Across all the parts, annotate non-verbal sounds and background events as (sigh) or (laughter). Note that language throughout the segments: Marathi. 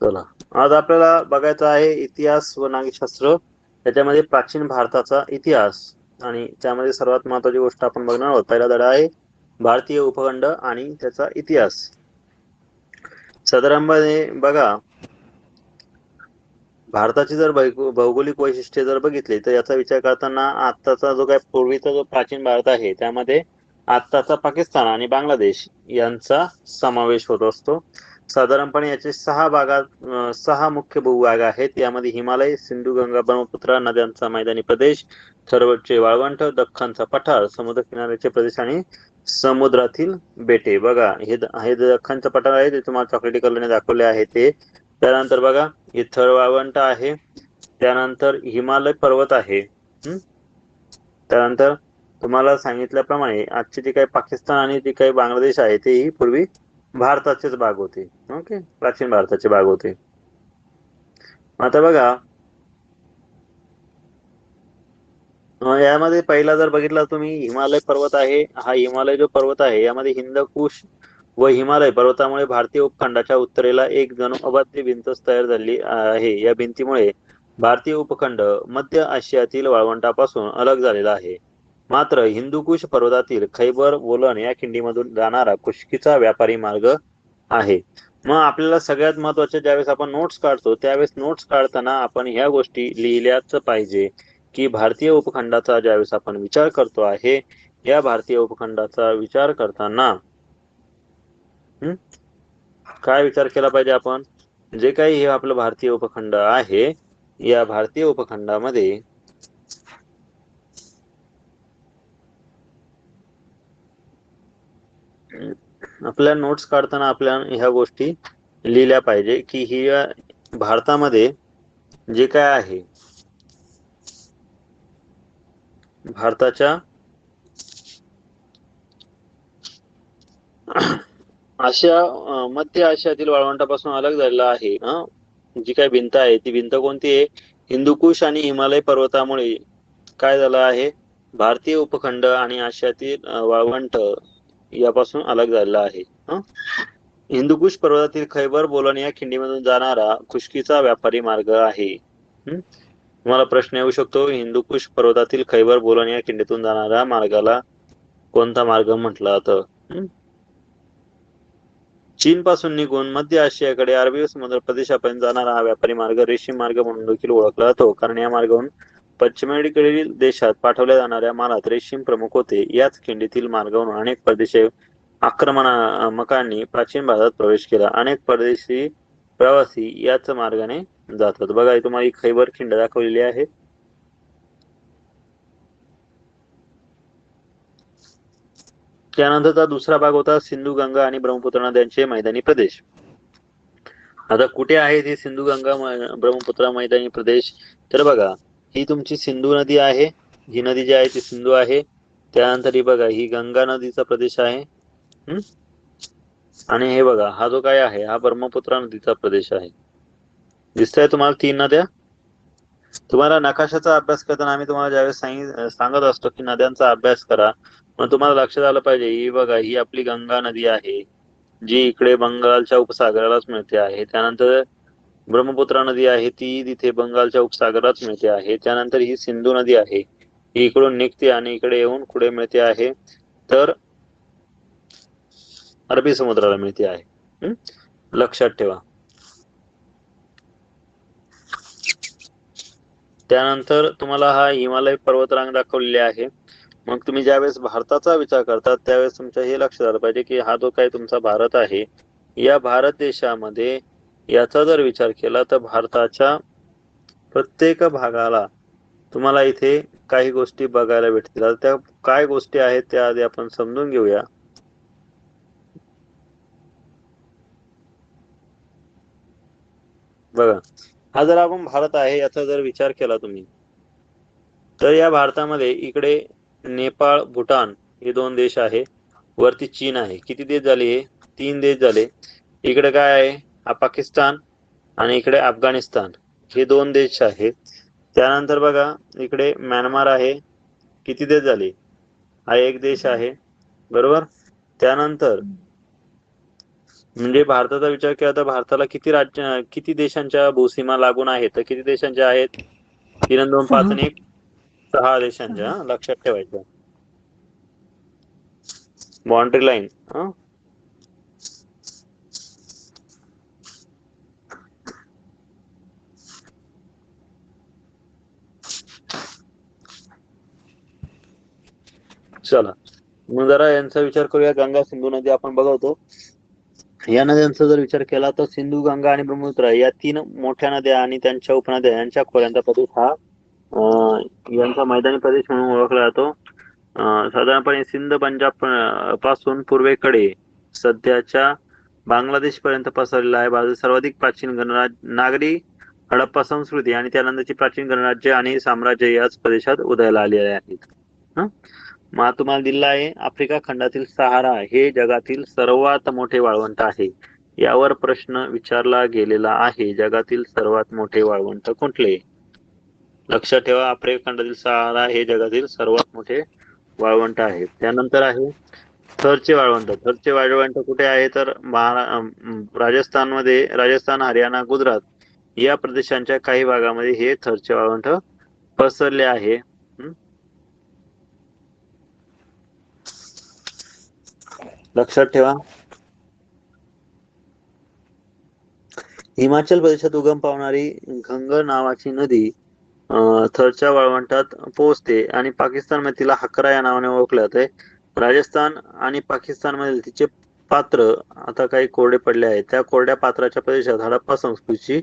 चला. आज आपल्याला बघायचं आहे इतिहास व नागरिकशास्त्र त्याच्यामध्ये प्राचीन भारताचा इतिहास. आणि त्यामध्ये सर्वात महत्वाची गोष्ट आपण बघणार आहोत. पहिला धडा आहे भारतीय उपखंड आणि त्याचा इतिहास. साधारणपणे बघा. भारताची जर भौगोलिक वैशिष्ट्ये जर बघितली तर याचा विचार करताना आत्ताचा जो काय पूर्वीचा जो प्राचीन भारत आहे त्यामध्ये आत्ताचा पाकिस्तान आणि बांगलादेश यांचा समावेश होत असतो. साधारणपणे याचे सहा भागात सहा मुख्य भूभाग आहेत. यामध्ये हिमालय सिंधू गंगा ब्रह्मपुत्रा नद्यांचा मैदानी प्रदेश थरवटचे वाळवंट दख्खनचा पठार समुद्र किनाऱ्याचे प्रदेश आणि समुद्रातील बेटे. बघा हे हे दख्खनचं पठार आहे ते तुम्हाला चॉकलेटी कलरने दाखवले आहे ते. त्यानंतर बघा हे थर वाळवंट आहे. त्यानंतर हिमालय पर्वत आहे. हम्म? त्यानंतर तुम्हाला सांगितल्याप्रमाणे आजचे जे काही पाकिस्तान आणि जे काही बांगलादेश आहे तेही पूर्वी भारताचेच भाग होते. ओके? प्राचीन भारताचे भाग होते. आता बघा. यामध्ये पहिला जर बघितला तुम्ही हिमालय पर्वत आहे हा हिमालय जो पर्वत आहे यामध्ये हिंदकुश व हिमालय पर्वतामुळे भारतीय उपखंडाच्या उत्तरेला एक जणू अबाध्य भिंतच तयार झाली आहे. या भिंतीमुळे भारतीय उपखंड मध्य आशियातील वाळवंटापासून अलग झालेला आहे. मात्र हिंदुकुश पर्वतातील खैबर वोलन या खिंडीमधून जाणारा खुशकीचा व्यापारी मार्ग आहे. मग आपल्याला सगळ्यात महत्त्वाचे ज्यावेळेस आपण नोट्स काढतो त्यावेळेस नोट्स काढताना आपण ह्या गोष्टी लिहिल्याच पाहिजे की भारतीय उपखंडाचा ज्यावेळेस आपण विचार करतो आहे या भारतीय उपखंडाचा विचार करताना हम्म, काय विचार केला पाहिजे आपण? जे काही हे आपलं भारतीय उपखंड आहे या भारतीय उपखंडामध्ये आपल्या नोट्स काढताना आपल्या ह्या गोष्टी लिहिल्या पाहिजे की ही भारतामध्ये जे काय आहे भारताच्या आशिया मध्य आशियातील वाळवंटापासून अलग झालेला आहे जी काय भिंत आहे ती भिंत कोणती आहे? हिंदुकुश आणि हिमालय पर्वतामुळे काय झालं आहे? भारतीय उपखंड आणि आशियातील वाळवंट यापासून अलग झालेला आहे. हिंदुकुश पर्वतातील खैबर बोलन या खिंडीमधून जाणारा खुशकीचा व्यापारी मार्ग आहे. तुम्हाला प्रश्न येऊ शकतो हिंदुकुश पर्वतातील खैबर बोलन या खिंडीतून जाणाऱ्या मार्गाला कोणता मार्ग म्हटला जातं? चीन पासून निघून मध्य आशियाकडे अरबी समुद्र प्रदेशापर्यंत जाणारा हा व्यापारी मार्ग रेशीम मार्ग म्हणून देखील ओळखला जातो. कारण या मार्गावरून पश्चिमेकडील देशात पाठवल्या जाणाऱ्या मालात रेशीम प्रमुख होते. याच खिंडीतील मार्गावरून अनेक परदेशी आक्रमणामकांनी प्राचीन भारतात प्रवेश केला. अनेक परदेशी प्रवासी याच मार्गाने जातात. बघा तुम्हाला ही खैबर खिंड दाखवलेली आहे. त्यानंतरचा दुसरा भाग होता सिंधू गंगा आणि ब्रह्मपुत्र नद्यांचे मैदानी प्रदेश. आता कुठे आहे हे सिंधू गंगा ब्रह्मपुत्रा मैदानी प्रदेश? तर बघा ही तुमची सिंधू नदी आहे. ही नदी जी आहे ती सिंधू आहे. त्यानंतर ही बघा ही गंगा नदीचा प्रदेश आहे. हम्म? आणि हे बघा हा जो काय आहे हा ब्रह्मपुत्रा नदीचा प्रदेश आहे. दिसतंय तुम्हाला तीन नद्या? तुम्हाला नकाशाचा अभ्यास करताना आम्ही तुम्हाला ज्यावेळेस सांगत असतो की नद्यांचा अभ्यास करा मग तुम्हाला लक्षात आलं पाहिजे ही बघा ही आपली गंगा नदी आहे. जी इकडे बंगालच्या उपसागरालाच मिळते आहे. त्यानंतर ब्रह्मपुत्रा नदी आहे ती तिथे बंगालच्या उपसागरात मिळते आहे. त्यानंतर ही सिंधू नदी आहे. ही इकडून निघते आणि इकडे येऊन कुठे मिळते आहे. तर अरबी समुद्राला मिळते आहे. लक्षात ठेवा. त्यानंतर तुम्हाला हा हिमालय पर्वतरांग दाखवलेली आहे. मग तुम्ही ज्यावेळेस भारताचा विचार करतात त्यावेळेस तुमच्या हे लक्षात आलं पाहिजे की हा जो काही तुमचा भारत आहे या भारत देशामध्ये याचा जर विचार केला तर भारताच्या प्रत्येक भागाला तुम्हाला इथे काही गोष्टी बघायला भेटतील. आता त्या काय गोष्टी आहेत त्या आधी आपण समजून घेऊया. बघा हा जर आपण भारत आहे याचा जर विचार केला तुम्ही तर या भारतामध्ये इकडे नेपाळ भूटान हे दोन देश आहे. वरती चीन आहे. किती देश झाले हे? तीन देश झाले. इकडे काय आहे? हा पाकिस्तान आणि इकडे अफगाणिस्तान हे दोन देश आहेत. त्यानंतर बघा इकडे म्यानमार आहे. किती देश झाले? हा एक देश आहे. बरोबर? त्यानंतर म्हणजे भारताचा विचार केला तर भारताला किती राज्य किती देशांच्या भूसीमा लागून आहेत? तर किती देशांच्या आहेत? तीन दोन पाच आणि एक सहा देशांच्या लक्षात ठेवायच्या बाउंड्री लाईन चला. मग जरा यांचा विचार करूया. गंगा सिंधू नदी आपण बघवतो. या नद्यांचा जर विचार केला तर सिंधू गंगा आणि ब्रह्मपुत्रा या तीन मोठ्या नद्या आणि त्यांच्या उपनद्या यांच्या खोऱ्यांचा प्रदेश हा यांचा मैदानी प्रदेश म्हणून ओळखला जातो. साधारणपणे सिंध पंजाबपासून पूर्वेकडे सध्याच्या बांगलादेश पर्यंत पसरलेला आहे. बाजू सर्वाधिक प्राचीन गणराज नागरी हडप्पा संस्कृती आणि त्यानंतरची प्राचीन गणराज्य आणि साम्राज्य याच प्रदेशात उदयाला आलेले आहेत. मग तुम्हाला दिला आहे. आफ्रिका खंडातील सहारा हे जगातील सर्वात मोठे वाळवंट आहे. यावर प्रश्न विचारला गेलेला आहे. जगातील सर्वात मोठे वाळवंट कुठले लक्षात ठेवा आफ्रिका खंडातील सहारा हे जगातील सर्वात मोठे वाळवंट आहे. त्यानंतर आहे थरचे वाळवंट. थरचे वाळवंट कुठे आहे? तर महारा अं, राजस्थानमध्ये राजस्थान हरियाणा गुजरात या प्रदेशांच्या काही भागामध्ये हे थरचे वाळवंट पसरले आहे. लक्षात ठेवा. हिमाचल प्रदेशात उगम पावणारी घंगर नावाची नदी थरच्या वाळवंटात पोहोचते आणि पाकिस्तानमध्ये तिला हकरा या नावाने ओळखले जाते. राजस्थान आणि पाकिस्तानमधील तिचे पात्र आता काही कोरडे पडले आहेत. त्या कोरड्या पात्राच्या प्रदेशात हडप्पा संस्कृतीची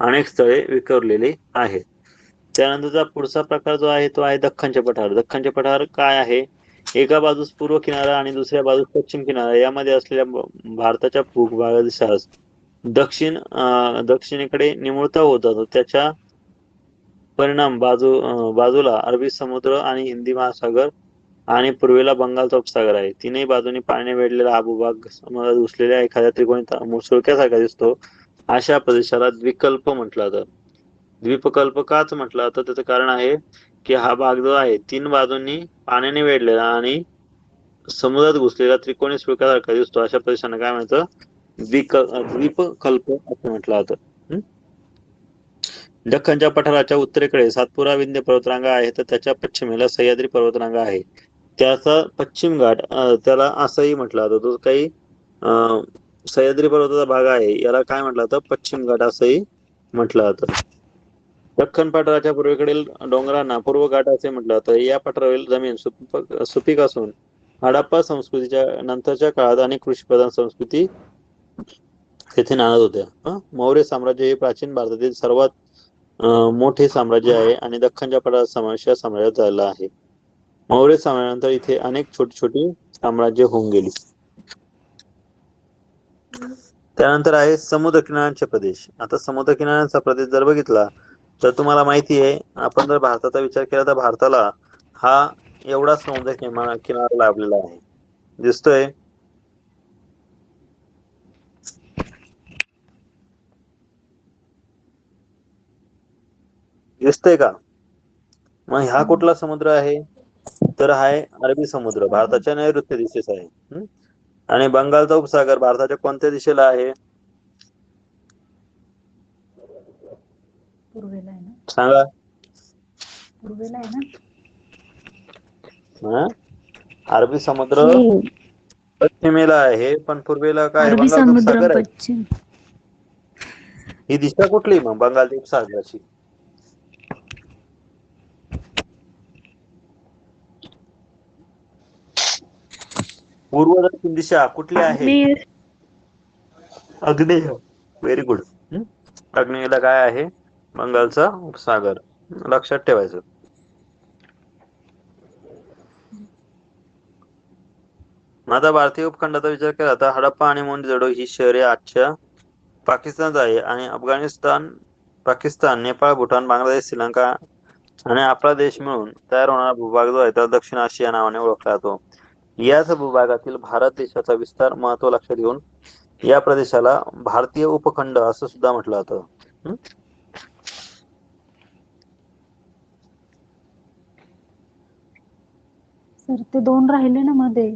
अनेक स्थळे विखरलेली आहेत. त्यानंतरचा पुढचा प्रकार जो आहे तो आहे दख्खनचे पठार. दख्खनचे पठार काय आहे? एका बाजूस पूर्व किनारा आणि दुसऱ्या बाजूस पश्चिम किनारा यामध्ये असलेल्या भारताच्या भूभागादिशास दक्षिण दक्षिणेकडे निमुळता होत जातो. त्याच्या परिणाम बाजू बाजूला अरबी समुद्र आणि हिंदी महासागर आणि पूर्वेला बंगालचा उपसागर आहे. तीनही बाजूनी पाण्याने वेढलेला हा भूभाग घुसलेल्या एखाद्या त्रिकोणी मुसुळक्यासारखा मुसळक्यासारखा दिसतो अशा प्रदेशाला द्विकल्प म्हटलं जातं. द्विपकल्प काच म्हटलं जातं. त्याचं कारण आहे की हा भाग जो आहे तीन बाजूंनी पाण्याने वेढलेला आणि समुद्रात घुसलेला त्रिकोणी सुळक्यासारखा दिसतो. अशा प्रदेशांना काय म्हणतं द्विक द्वीपकल्प असं म्हटलं होतं दख्खनच्या पठाराच्या उत्तरेकडे सातपुरा विंध्य पर्वतरांगा आहे तर त्याच्या पश्चिमेला सह्याद्री पर्वतरांगा आहे. त्याचा पश्चिम घाट अं, त्याला असंही म्हटलं जातं. तो काही अं, सह्याद्री पर्वताचा भाग आहे. याला काय म्हटलं जातं? पश्चिम घाट असंही म्हटलं जातं. दख्खन पठाराच्या पूर्वेकडील डोंगरांना पूर्व घाट असे म्हटलं जातं. या पठारावरील जमीन सुपीक असून हडप्पा संस्कृतीच्या नंतरच्या काळात अनेक कृषीप्रधान संस्कृती तेथे नांदत होत्या. मौर्य साम्राज्य हे प्राचीन भारतातील सर्वात मोठे साम्राज्य आहे आणि दख्खनच्या पठारात समावेश या साम्राज्यात झाला आहे. मौर्य साम्राज्यानंतर इथे अनेक छोटी छोटी साम्राज्य होऊन गेली. त्यानंतर आहे समुद्र किनाऱ्यांचे प्रदेश. आता समुद्र किनाऱ्यांचा प्रदेश जर बघितला तर तुम्हाला माहिती आहे आपण जर भारताचा विचार केला तर भारताला हा एवढा समुद्र किना- किनारा लाभलेला आहे. दिसतोय? दिसतोय का? मग हा कुठला समुद्र आहे? तर हा आहे अरबी समुद्र भारताच्या नैऋत्य दिशेस आहे. आणि बंगालचा उपसागर भारताच्या कोणत्या दिशेला आहे? पूर्वेला आहे ना? सांगा. पूर्वेला आहे ना? हं? अरबी समुद्र हो, पश्चिमेला आहे पण पूर्वेला काय अरबी समुद्र पश्चिम. ही दिशा कुठली मग बंगालच्या उपसागराची पूर्व दक्षिण दिशा कुठली आहे? अग्नेय. व्हेरी गुड अग्नेयला काय आहे? बंगालचा उपसागर लक्षात ठेवायचं. आता भारतीय उपखंडाचा विचार केला तर हडप्पा आणि मोहनजोदडो ही शहरे आजच्या पाकिस्तानात आहे आणि अफगाणिस्तान पाकिस्तान नेपाळ भूटान बांगलादेश श्रीलंका आणि आपला देश मिळून तयार होणारा भूभाग जो आहे त्याला दक्षिण आशिया नावाने ओळखला जातो. याच भूभागातील भारत देशाचा विस्तार महत्त्व लक्षात घेऊन या प्रदेशाला भारतीय उपखंड असं सुद्धा म्हटलं जातं. सर ते दोन राहिले ना मध्ये.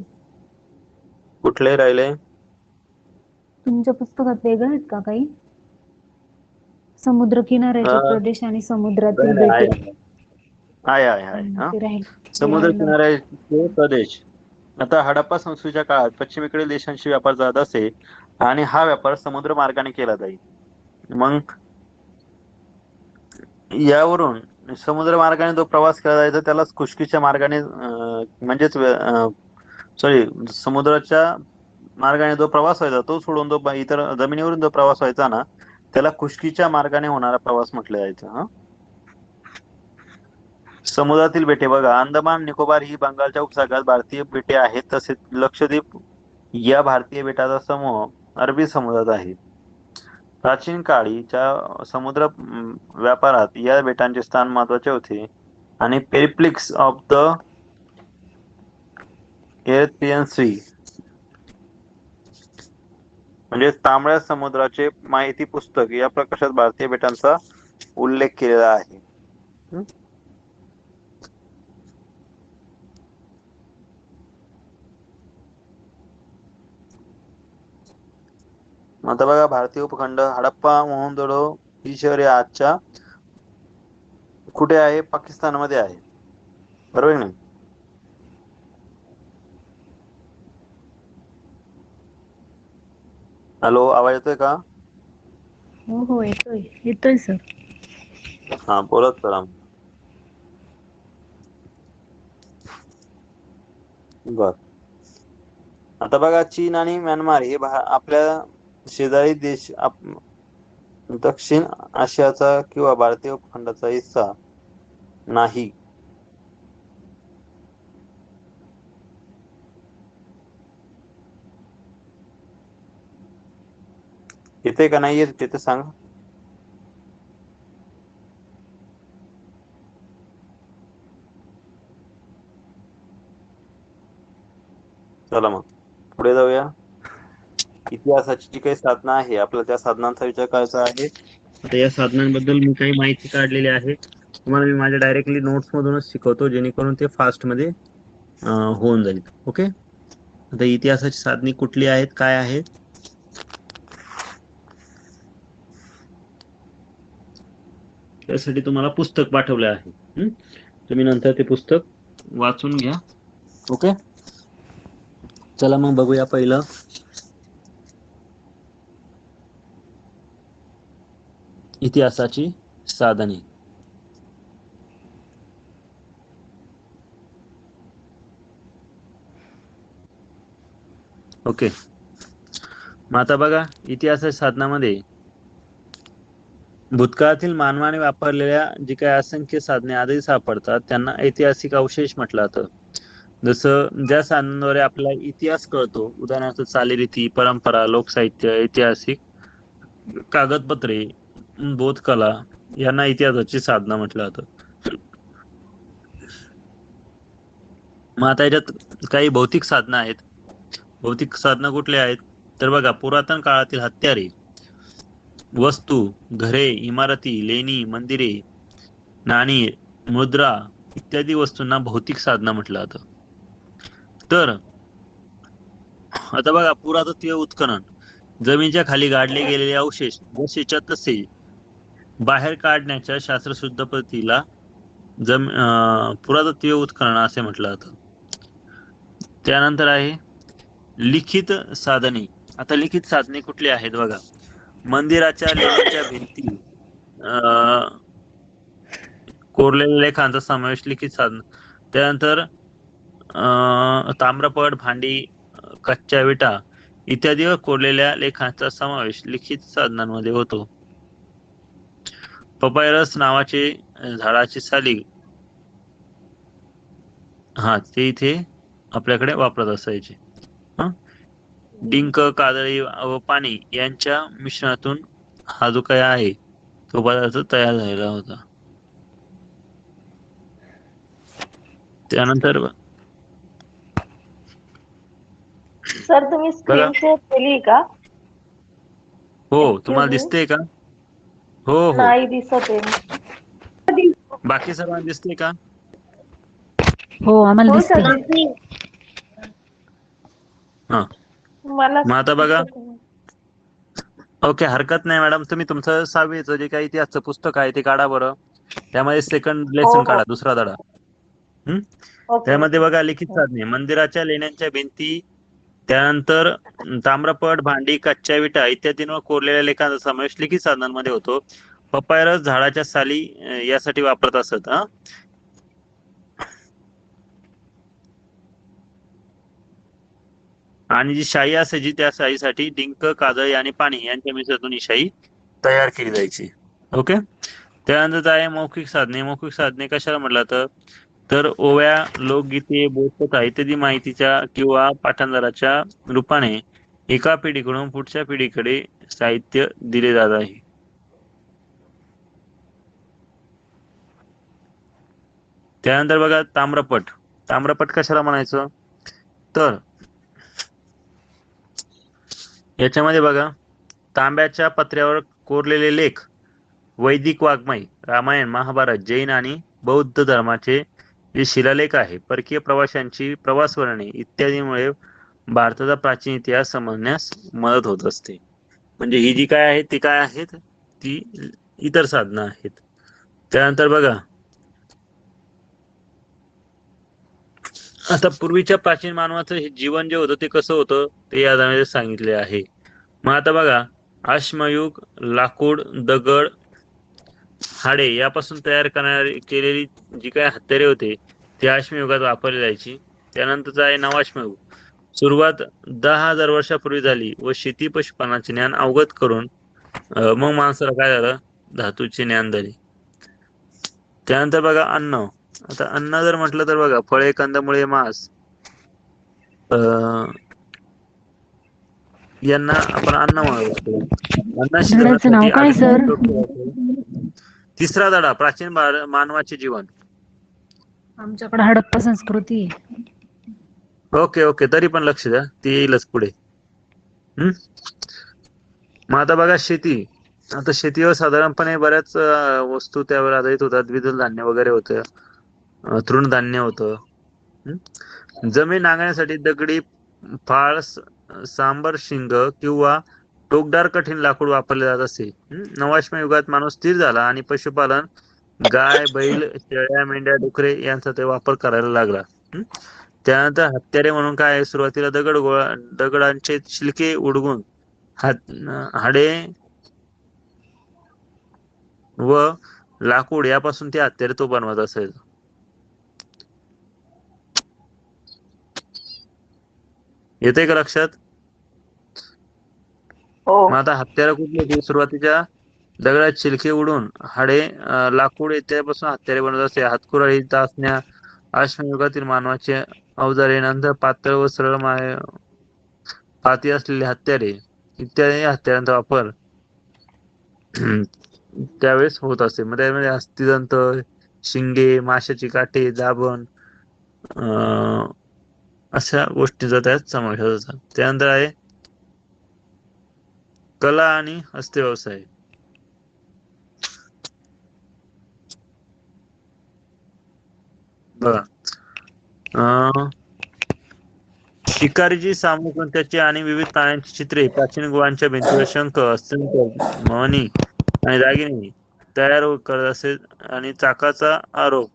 कुठले राहिले? तुमच्या पुस्तकात वेगळं आहेत का काही? समुद्र किनाऱ्याचे प्रदेश आणि समुद्रातील आहे बेटे आहे आहे आहे हम्म, हा? ते राहील. समुद्र. किनाऱ्याचे प्रदेश. आता हडप्पा संस्कृतीच्या काळात पश्चिमेकडील देशांशी व्यापार जात असे आणि हा व्यापार समुद्र मार्गाने केला जाईल. मग यावरून समुद्र मार्गाने जो प्रवास केला जायचा त्यालाच खुशकीच्या मार्गाने अं, म्हणजेच सॉरी समुद्राच्या मार्गाने जो प्रवास व्हायचा तो सोडून जो इतर जमिनीवरून जो प्रवास व्हायचा ना त्याला खुशकीच्या मार्गाने होणारा प्रवास म्हटलं जायचं हा? समुद्रातील बेटे बघा अंदमान निकोबार ही बंगालच्या उपसागरात भारतीय बेटे आहेत तसेच लक्षद्वीप या भारतीय बेटाचा समूह अरबी समुद्रात आहे. प्राचीन काळीच्या समुद्र व्यापारात या बेटांचे स्थान महत्त्वाचे होते. आणि पेरिप्लिक्स ऑफ द एअरपियन म्हणजे तांबड्या समुद्राचे माहिती पुस्तक या प्रकाशात भारतीय बेटांचा उल्लेख केलेला आहे. आता बघा भारतीय उपखंड हडप्पा मोहनदोडो ही शहरे आजच्या कुठे आहे? पाकिस्तानमध्ये आहे. बरोबर आहे हॅलो आवाज येतोय का? हो हो येतोय. येतोय सर. हा बोलत करा बर. आता बघा चीन आणि म्यानमार हे आपल्या शेजारी देश आप- दक्षिण आशियाचा किंवा भारतीय उपखंडाचा हिस्सा नाही. येते का नाही येत ते सांग. चला मग पुढे जाऊया. इतिहासाची जी काही साधना आहे आपल्या त्या साधनांचा विचार करायचा आहे. आता या साधनांबद्दल मी काही माहिती काढलेली आहे. तुम्हाला मी माझ्या डायरेक्टली नोट्स मधूनच शिकवतो जेणेकरून ते फास्टमध्ये होऊन जाईल. ओके आता इतिहासाची साधने कुठली आहेत काय आहेत? त्यासाठी तुम्हाला पुस्तक पाठवले आहे. तुम्ही नंतर ते पुस्तक वाचून घ्या. ओके? चला मग बघूया पहिलं. इतिहासाची साधने. ओके. मग आता बघा इतिहासाच्या साधनामध्ये भूतकाळातील मानवाने वापरलेल्या जी काही असंख्य साधने आजही सापडतात त्यांना ऐतिहासिक अवशेष म्हटलं जातं. जसं ज्या साधनांद्वारे आपला इतिहास कळतो उदाहरणार्थ चालीरीती परंपरा लोकसाहित्य ऐतिहासिक कागदपत्रे बोधकला यांना इतिहासाची साधना म्हटलं जातं. मग आता याच्यात काही भौतिक साधना आहेत. भौतिक साधना कुठल्या आहेत? तर बघा पुरातन काळातील हत्यारे. वस्तू घरे इमारती लेणी मंदिरे नाणी मुद्रा इत्यादी वस्तूंना भौतिक साधना म्हटलं जातं. तर आता बघा पुरातत्वीय उत्खनन. जमिनीच्या खाली गाडले गेलेले अवशेष जसेच्या तसे बाहेर काढण्याच्या शास्त्रशुद्ध पद्धतीला जम अं, पुरातत्वीय उत्खनन असे म्हटलं जातं. त्यानंतर आहे लिखित साधने. आता लिखित साधने कुठली आहेत बघा? मंदिराच्या लेण्यांच्या भिंती अं, कोरलेल्या लेखांचा समावेश लिखित साधन. त्यानंतर अं, ताम्रपट भांडी कच्च्या विटा इत्यादीवर कोरलेल्या लेखांचा समावेश लिखित साधनांमध्ये होतो. पपायरस नावाचे झाडाची साली हा ते इथे आपल्याकडे वापरत असायचे. डिंक कादळी व पाणी यांच्या मिश्रणातून हा जो काही आहे तो पदार्थ तयार झालेला होता. त्यानंतर सर तुम्ही. स्क्रीन शेअर केली का? हो तुम्हाला? दिसते का? हो हो. नाही दिसत आहे. बाकी सर्वांना दिसते का? हो आम्हाला हो सर दिसली. हा. मग आता बघा. ओके हरकत नाही मॅडम. तुम्ही तुमचं सहावीचं जे काही इतिहासचं पुस्तक आहे ते काढा बरं. त्यामध्ये सेकंड हो, लेसन हो. काढा दुसरा धडा. त्यामध्ये बघा लिखित साधने. मंदिराच्या लेण्यांच्या भिंती त्यानंतर ताम्रपट भांडी कच्च्या विटा इत्यादींवर कोरलेल्या लेखांचा समावेश लिखित साधनांमध्ये होतो. पपायरस झाडाच्या साली यासाठी वापरत असत आणि जी शाई असायची त्या शाईसाठी डिंक काजळी आणि पाणी यांच्या मिश्रातून ही शाई तयार केली जायची. ओके? त्यानंतर आहे मौखिक साधने. मौखिक साधने कशाला म्हटलं तर तर ओव्या लोकगीते बोधकथा इत्यादी माहितीच्या किंवा पाठांतराच्या रूपाने एका पिढीकडून पुढच्या पिढीकडे साहित्य दिले जात आहे. त्यानंतर बघा ताम्रपट. ताम्रपट कशाला म्हणायचं? तर याच्यामध्ये बघा तांब्याच्या पत्र्यावर कोरलेले लेख वैदिक वाङ्मय रामायण महाभारत जैन आणि बौद्ध धर्माचे जे शिलालेख आहे परकीय प्रवाशांची प्रवास वर्णने इत्यादीमुळे भारताचा प्राचीन इतिहास समजण्यास मदत होत असते. म्हणजे ही जी काय आहे ती काय आहेत? ती इतर साधनं आहेत. त्यानंतर बघा आता पूर्वीच्या प्राचीन मानवाचं हे जीवन जे होतं ते कसं होतं ते यामध्ये सांगितले आहे. मग आता बघा आश्मयुग लाकूड दगड हाडे यापासून तयार करणारी केलेली जी काय हत्यारे होते ते आश्मयुगात वापरली जायची. त्यानंतरचा आहे नवाश्मयुग. सुरुवात दहा हजार वर्षापूर्वी झाली व शेती पशुपालनाचे ज्ञान अवगत करून मग माणसाला काय झालं? धातूचे ज्ञान झाले. त्यानंतर बघा अन्न. आता अन्न जर म्हटलं तर बघा फळे कंदमुळे मांस अं, यांना आपण अन्न म्हणतो धड्याचं नाव काय, सर? तिसरा धडा प्राचीन मानवाचे जीवन. आमच्याकडे हडप्पा संस्कृती. Okay okay. तरी पण लक्ष द्या. ती येईलच पुढे. मग आता बघा शेती. आता शेतीवर साधारणपणे बऱ्याच वस्तू त्यावर आधारित होतात. द्विदल धान्य वगैरे होतं. तृणधान्य होतं? जमीन नांगरण्यासाठी दगडी फाळ स- सांबर शिंग किंवा टोकदार कठीण लाकूड वापरले जात असे. नवाश्म युगात माणूस स्थिर झाला आणि पशुपालन गाय बैल शेळ्या मेंढ्या डुकरे यांचा ते वापर करायला लागला. त्यानंतर हत्यारे म्हणून काय सुरुवातीला दगड गोळा दगडांचे शिलके उडगून हाडे व लाकूड यापासून ते हत्यारे तो बनवत असेल. येते का लक्षात? हो. मग आता हत्यारा कुठली होती? सुरुवातीच्या दगडात चिलके उडून हाडे लाकूड इत्यादीपासून हत्यारे बनवत असते. हातकुराळी तासण्या अश्मयुगातील मानवाचे अवजारे नंतर पातळ व सरळ माय पाती असलेले हत्यारे इत्यादी हत्यारांचा वापर (clears throat) त्यावेळेस होत असते. मग त्यामध्ये अस्थिदंत शिंगे माशाची काठे दाबण अशा गोष्टींचा त्यात समावेश होता त्यानंतर आहे कला आणि हस्तव्यवसाय. बघा. अं, शिकारीची सामुग्रंथाची आणि विविध प्राण्यांची चित्रे प्राचीन गुहांच्या भिंतीवर शंख अस्तंत मनी आणि दागिने तयार करत असे आणि चाकाचा आरोप.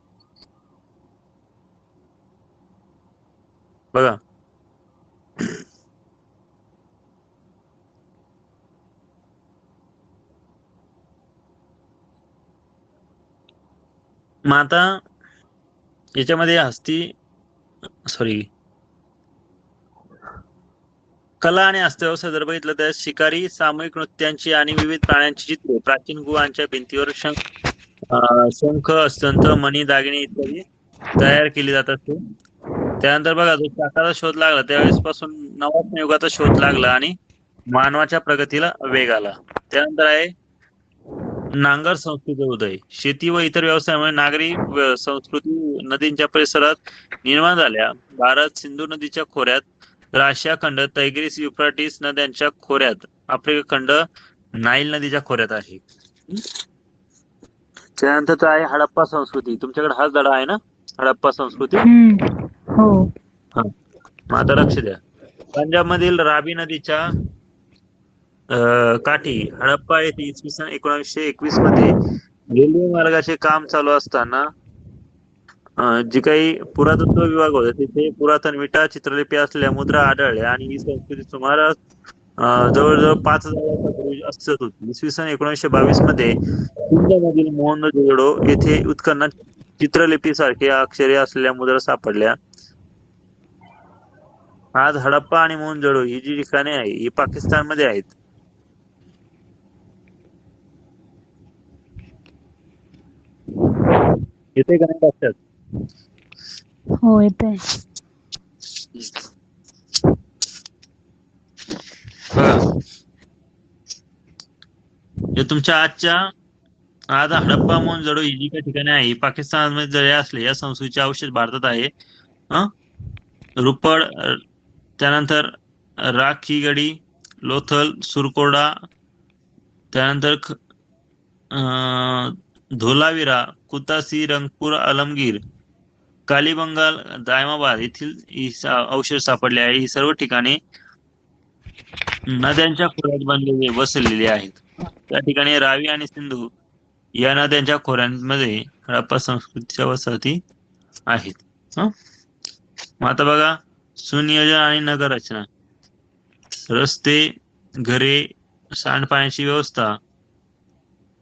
बघा. मग आता याच्यामध्ये हस्ती सॉरी कला आणि हस्तव्यवसाय जर बघितलं तर शिकारी सामूहिक नृत्यांची आणि विविध प्राण्यांची चित्रे प्राचीन गुहांच्या भिंतीवर शंख शंख अस्तंत मणी दागिने इत्यादी तयार केली जात असते. त्यानंतर बघा जो चाकाचा शोध लागला त्यावेळेस पासून नवात्म युगाचा शोध लागला आणि मानवाच्या प्रगतीला वेग आला. त्यानंतर आहे नांगर संस्कृती उदय. शेती व इतर व्यवसायामुळे नागरी संस्कृती नदींच्या परिसरात निर्माण झाल्या. भारत सिंधू नदीच्या खोऱ्यात राशिया खंड तैग्रीस युफ्राटिस नद्यांच्या खोऱ्यात आफ्रिका खंड नाईल नदीच्या खोऱ्यात आहे. त्यानंतर आहे हडप्पा संस्कृती. तुमच्याकडे हाच धडा आहे ना? हडप्पा संस्कृती. हो. आता लक्ष द्या. पंजाब मधील राबी नदीच्या काठी हडप्पा येथे इसवी सन एकोणीसशे एकवीसमध्ये रेल्वे मार्गाचे काम चालू असताना जे जी काही पुरातत्व विभाग होता तिथे पुरातन विटा चित्रलिपी असलेल्या मुद्रा आढळल्या आणि ही संस्कृती सुमारे जवळजवळ पाच हजार वर्षापूर्वी अस्तित्वात होती. इसवी सन एकोणीसशे बावीसमध्ये मधील मोहनजोदडो येथे उत्खननात चित्रलिपी सारखे अक्षरे असलेल्या मुद्रा सापडल्या. आज हडप्पा आणि मोहनजोडो ही जी ठिकाणे आहे ही पाकिस्तानमध्ये आहेत. येते का नाही लक्षात? हो येते हे. तुमच्या आजच्या आज हडप्पा मोहनजोडो ही जी काही ठिकाणे आहे. ही पाकिस्तानमध्ये जरी असले या संस्कृतीचे अवशेष भारतात आहे? रुपड त्यानंतर राखीगडी लोथल सुरकोडा त्यानंतर धोलावीरा कुतासी रंगपूर आलमगीर कालीबंगाल दायमाबाद येथील अवशेष सापडले आहे ही सर्व ठिकाणे नद्यांच्या खोऱ्यात बनलेले वसलेले आहेत. त्या ठिकाणी रावी आणि सिंधू या नद्यांच्या खोऱ्यांमध्ये हडप्पा संस्कृतीच्या वसाहती आहेत. मग आता बघा सुनियोजन आणि नगर रचना रस्ते घरे सांडपाण्याची व्यवस्था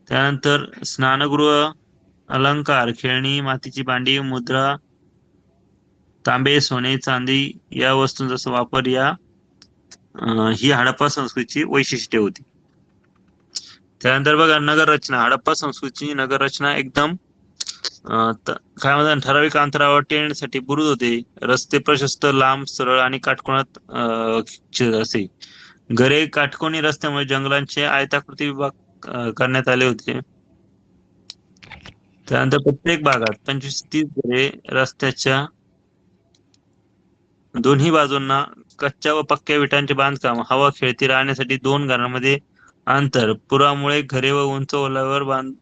त्यानंतर स्नानगृह अलंकार खेळणी मातीची भांडी मुद्रा तांबे सोने चांदी या वस्तूंचा वापर या ही हडप्पा संस्कृतीची वैशिष्ट्ये होती. त्यानंतर बघा नगर रचना. हडप्पा संस्कृतीची नगर रचना एकदम अं, काय म्हणतात ठराविक अंतरावर टेंडसाठी बुरुज होते. रस्ते प्रशस्त लांब सरळ आणि काटकोणात अं, असे. घरे काटकोणी रस्त्यामुळे जंगलांचे आयताकृती विभाग करण्यात आले होते. त्यानंतर प्रत्येक भागात पंचवीस तीस घरे रस्त्याच्या दोन्ही बाजूंना कच्च्या व पक्क्या विटांचे बांधकाम हवा खेळती राहण्यासाठी दोन घरांमध्ये अंतर पुरामुळे घरे व उंच ओल्यावर बांध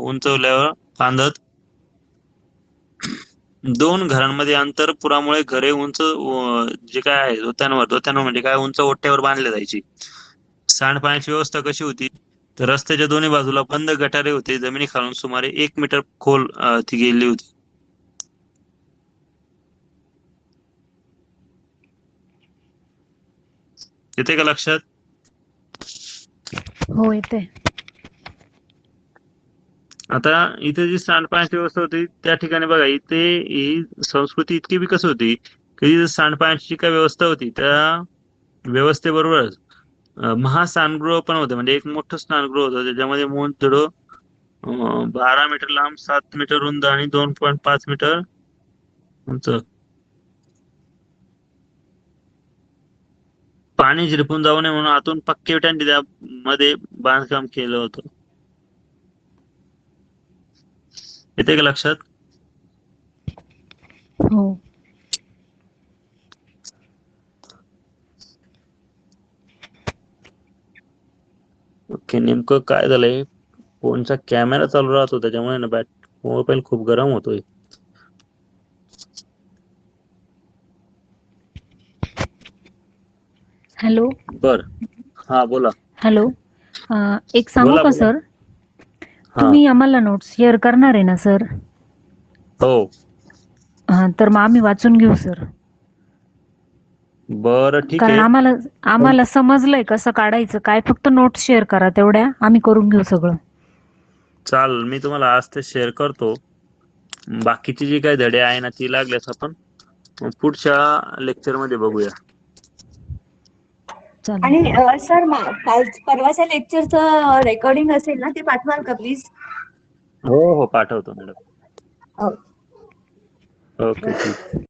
उंच ओल्यावर बांधत. दोन घरांमध्ये अंतर पुरामुळे घरे उंच जे काय आहे धोत्यांवर धोत्यांवर म्हणजे काय उंच ओट्यावर बांधले जायची. सांडपाण्याची व्यवस्था कशी होती? तर रस्त्याच्या दोन्ही बाजूला बंद गटारे होते. जमिनीखालून सुमारे एक मीटर खोल ती गेली होती. येते का लक्षात? हो येते. आता इथे जी सांडपाण्याची व्यवस्था होती त्या ठिकाणी बघा इथे ही संस्कृती इतकी विकसित होती की सांडपाण्याची काय व्यवस्था होती त्या व्यवस्थेबरोबरच महास्नानगृह पण होते. म्हणजे एक मोठं स्नानगृह होतं. त्याच्यामध्ये मोठ बारा मीटर लांब सात मीटर रुंद आणि दोन पॉईंट पाच मीटर उंच. पाणी झिरपून जाऊ नये म्हणून आतून पक्के विटांनी त्यामध्ये बांधकाम केलं होतं. येते का लक्षात? हो. ओके नेमकं काय झालंय? फोनचा कॅमेरा चालू राहतो त्याच्यामुळे ना बॅट मोबाईल खूप गरम होतोय. हॅलो? बर. हा बोला. हॅलो? एक सांगू बोला, का बोला. सर? तुम्ही आम्हाला नोट्स शेअर करणार आहे ना सर? हो. हा तर मग आम्ही वाचून घेऊ सर. बर ठीक कारण आहे. आम्हाला आम्हाला समजलंय कसं काढायचं. काय फक्त नोट्स शेअर करा तेवढ्या. आम्ही करून घेऊ सगळं. चाल मी तुम्हाला आज ते शेअर करतो. बाकीची जी काही धडे आहे ना ती लागल्यास आपण पुढच्या लेक्चरमध्ये बघूया. चालेल. आणि अ, सर मा- काल परवाच्या लेक्चरचं रेकॉर्डिंग असेल ना ते पाठवाल का प्लीज हो हो पाठवतो मॅडम हो. ओके ठीक.